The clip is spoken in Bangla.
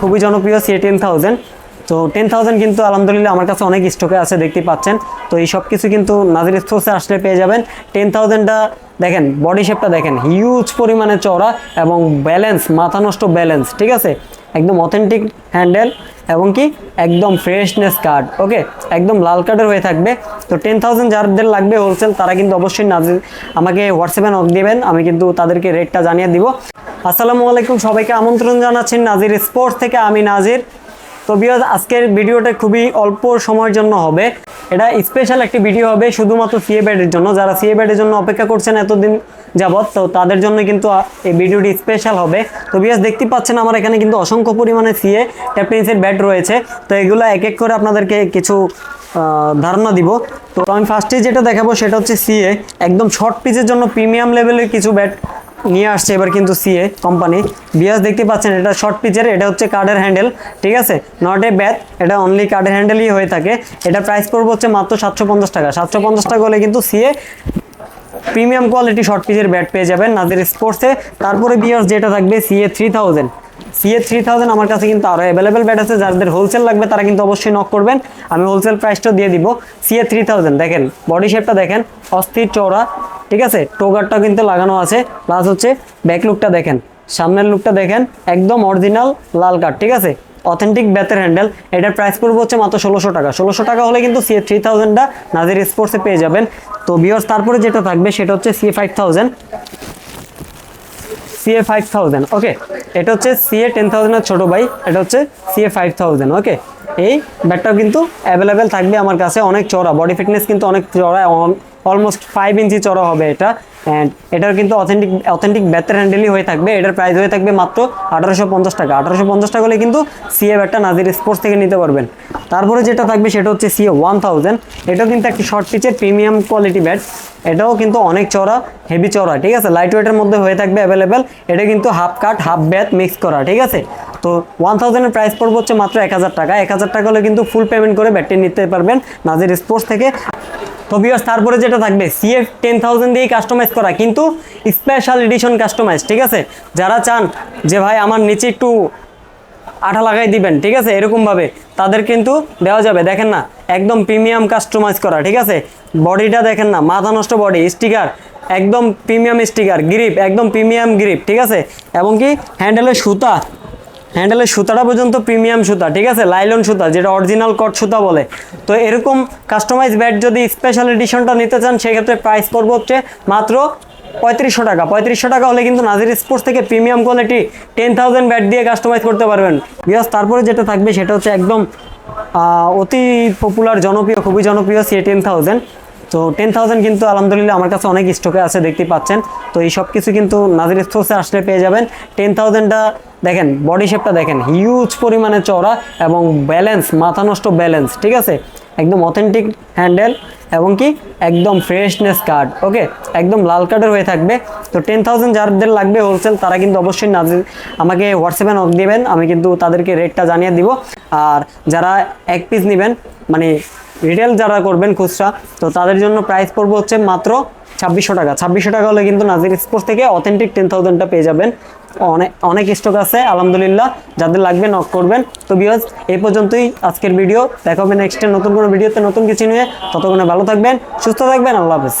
খুবই জনপ্রিয় সি টেন থাউজেন্ড তো টেন থাউজেন্ড কিন্তু আলহামদুলিল্লাহ আমার কাছে অনেক স্টকে আছে, দেখতে পাচ্ছেন। তো এই সব কিছু কিন্তু নাজির স্টোর্সে আসলে পেয়ে যাবেন। টেন থাউজেন্ডটা দেখেন বডি শেপটা দেখেন হিউজ পরিমাণে চড়া এবং ব্যালেন্স মাথা নষ্ট ব্যালেন্স ঠিক আছে? একদম অথেন্টিক হ্যান্ডেল এবং কি একদম ফ্রেশনেস কার্ড ওকে একদম লাল কার্ডের হয়ে থাকবে। তো টেন থাউজেন্ড যাদের লাগবে হোলসেল তারা কিন্তু অবশ্যই নাজির আমাকে হোয়াটসঅ্যাপে নক দেবেন, আমি কিন্তু তাদেরকে রেটটা জানিয়ে দিব। আসসালামু আলাইকুম, সবাইকে আমন্ত্রণ জানাচ্ছেন নাজির স্পোর্টস থেকে, আমি নাজির। তো বিয়জ আজকের ভিডিওটা খুবই অল্প সময়ের জন্য হবে। এটা স্পেশাল একটি ভিডিও হবে শুধুমাত্র সিএ ব্যাডের জন্য। যারা সিএ ব্যাডের জন্য অপেক্ষা করছেন এতদিন যাবৎ, তো তাদের জন্য কিন্তু এই ভিডিওটি স্পেশাল হবে। তো বিয়াস দেখতে পাচ্ছেন আমার এখানে কিন্তু অসংখ্য পরিমাণে সিএ ট্যাপটেন্সের ব্যাট রয়েছে। তো এগুলো এক এক করে আপনাদেরকে কিছু ধারণা দিব। তো আমি ফার্স্টে যেটা দেখাবো সেটা হচ্ছে সিএ একদম শর্ট পিচের জন্য প্রিমিয়াম লেভেলের কিছু ব্যাট নিয়ে আসছে এবার কিন্তু সিএ কোম্পানি বিয়াস, দেখতে পাচ্ছেন, এটা শর্ট পিচের এটা হচ্ছে কার্ডের হ্যান্ডেল ঠিক আছে? নট এ ব্যাথ এটা অনলি কার্ডের হ্যান্ডেলই হয়ে থাকে। এটা প্রাইস পড়বে হচ্ছে মাত্র সাতশো পঞ্চাশ টাকা। সাতশো পঞ্চাশ টাকা হলে কিন্তু সিএ প্রিমিয়াম কোয়ালিটি শর্ট পিচের ব্যাট পেয়ে যাবেন নাদের স্পোর্টসে তারপরে বিয়ার্স যেটা থাকবে CA three thousand CA three thousand আমার কাছে কিন্তু আরও অ্যাভেলেবেল ব্যাট আছে। যাদের হোলসেল লাগবে, তারা কিন্তু অবশ্যই নক করবেন। আমি হোলসেল প্রাইসটা দিয়ে দিব। সিএ থ্রি থাউজেন্ড দেখেন বডি শেপটা দেখেন, অস্থির চওড়া। ঠিক আছে? টোগারটা কিন্তু লাগানো আছে। প্লাস হচ্ছে ব্যাক লুকটা দেখেন। সামনের লুকটা দেখেন, একদম অরিজিনাল লাল কাঠ ঠিক আছে? অথেন্টিক ব্যাথের হ্যান্ডেল এটার প্রাইস পড়বে হচ্ছে মাত্র ষোলোশো টাকা। ষোলোশো টাকা হলে কিন্তু সিএ থ্রি থাউজেন্ডটা নাজির স্পোর্টসে পেয়ে যাবেন। তো বিয়ার্স তারপরে যেটা থাকবে সেটা হচ্ছে CA five thousand CA five thousand okay এটা হচ্ছে সিএ টেন থাউজেন্ডের ছোটো ভাই। এটা হচ্ছে সিএ ফাইভ থাউজেন্ড ওকে এই ব্যাটটাও কিন্তু অ্যাভেলেবেল থাকবে আমার কাছে। অনেক চড়া বডি ফিটনেস কিন্তু অনেক চড়া অলমোস্ট ফাইভ ইঞ্চি চড়া হবে এটা অ্যান্ড এটার কিন্তু অথেন্টিক অথেন্টিক ব্যাটের হ্যান্ডেলই হয়ে থাকবে, এটার প্রাইস হয়ে থাকবে মাত্র আঠারোশো পঞ্চাশ টাকা। আঠারোশো পঞ্চাশ টাকা হলে কিন্তু সিএ ব্যাটটা নাজির স্পোর্টস থেকে নিতে পারবেন। তারপরে যেটা থাকবে সেটা হচ্ছে সিএ ওয়ান থাউজেন্ড এটাও কিন্তু একটি শর্ট পিচের প্রিমিয়াম কোয়ালিটি ব্যাট এটাও কিন্তু অনেক চড়া হেভি চড়া, ঠিক আছে? লাইট ওয়েটের মধ্যে হয়ে থাকবে অ্যাভেলেবেল এটা কিন্তু half cut half bat mix করা, ঠিক আছে? তো ওয়ান থাউজেন্ডের প্রাইস পড়বে হচ্ছে মাত্র এক হাজার টাকা। এক হাজার টাকা হলে কিন্তু ফুল পেমেন্ট করে ব্যাটটি নিতে পারবেন নাজির স্পোর্টস থেকে। তো তারপরে যেটা থাকবে সিএফ টেন থাউজেন্ড দিয়েই কাস্টমাইজ করা, কিন্তু স্পেশাল এডিশন কাস্টমাইজ ঠিক আছে? যারা চান যে ভাই আমার নিচে একটু আঠা লাগাই দিবেন, ঠিক আছে? এরকমভাবে, তাদের কিন্তু দেওয়া যাবে। দেখেন না, একদম প্রিমিয়াম কাস্টমাইজ করা, ঠিক আছে? বডিটা দেখেন না, মাথা নষ্ট বডি স্টিকার একদম প্রিমিয়াম স্টিকার গ্রিপ একদম প্রিমিয়াম গ্রিপ ঠিক আছে? এবং কি হ্যান্ডেলের সুতা হ্যান্ডেলের সুতাটা পর্যন্ত প্রিমিয়াম সুতা, ঠিক আছে? লাইলন সুতা, যেটা অরিজিনাল কট সুতা বলে। তো এরকম কাস্টমাইজ ব্যাট যদি স্পেশাল এডিশনটা নিতে চান, সেক্ষেত্রে প্রাইস পড়বে হচ্ছে মাত্র পঁয়ত্রিশশো টাকা। পঁয়ত্রিশশো টাকা হলে কিন্তু নাজির স্পোর্টস থেকে premium quality ten thousand bat দিয়ে কাস্টমাইজ করতে পারবেন। বিকজ তারপরে যেটা থাকবে সেটা হচ্ছে একদম অতি পপুলার জনপ্রিয়, খুবই জনপ্রিয় সি টেন থাউজেন্ড তো টেন থাউজেন্ড কিন্তু আলহামদুলিল্লাহ আমার কাছে অনেক স্টকে আছে দেখতে পাচ্ছেন। তো এই সব কিছু কিন্তু নাজির স্টোর্সে আসলে পেয়ে যাবেন। টেন থাউজেন্ডটা দেখেন বডি শেপটা দেখেন হিউজ পরিমাণে চওড়া এবং ব্যালেন্স মাথা নষ্ট ব্যালেন্স ঠিক আছে? একদম অথেন্টিক হ্যান্ডেল এবং কি, একদম ফ্রেশনেস কার্ড ওকে একদম লাল কার্ডের হয়ে থাকবে। তো টেন থাউজেন্ড যাদের লাগবে হোলসেল তারা কিন্তু অবশ্যই নাজির, আমাকে হোয়াটসঅ্যাপে নক দেবেন, আমি কিন্তু তাদেরকে রেটটা জানিয়ে দিব। আর যারা এক পিস নেবেন মানে রিটেল যারা করবেন খুচরা, তো তাদের জন্য প্রাইস পড়বে হচ্ছে মাত্র ছাব্বিশশো টাকা। ছাব্বিশশো টাকা হলে কিন্তু নাজির স্পোর্টস থেকে অথেন্টিক টেন থাউজেন্ডটা পেয়ে যাবেন। অনেক অনেক স্টক আছে, আলহামদুলিল্লাহ। যাদের লাগবে নক করবেন। তো বিয়জ এই পর্যন্তই আজকের ভিডিও দেখা হবে নেক্সটে নতুন কোনো ভিডিওতে নতুন কিছু নিয়ে। ততক্ষণে ভালো থাকবেন, সুস্থ থাকবেন, আল্লাহ হাফেজ।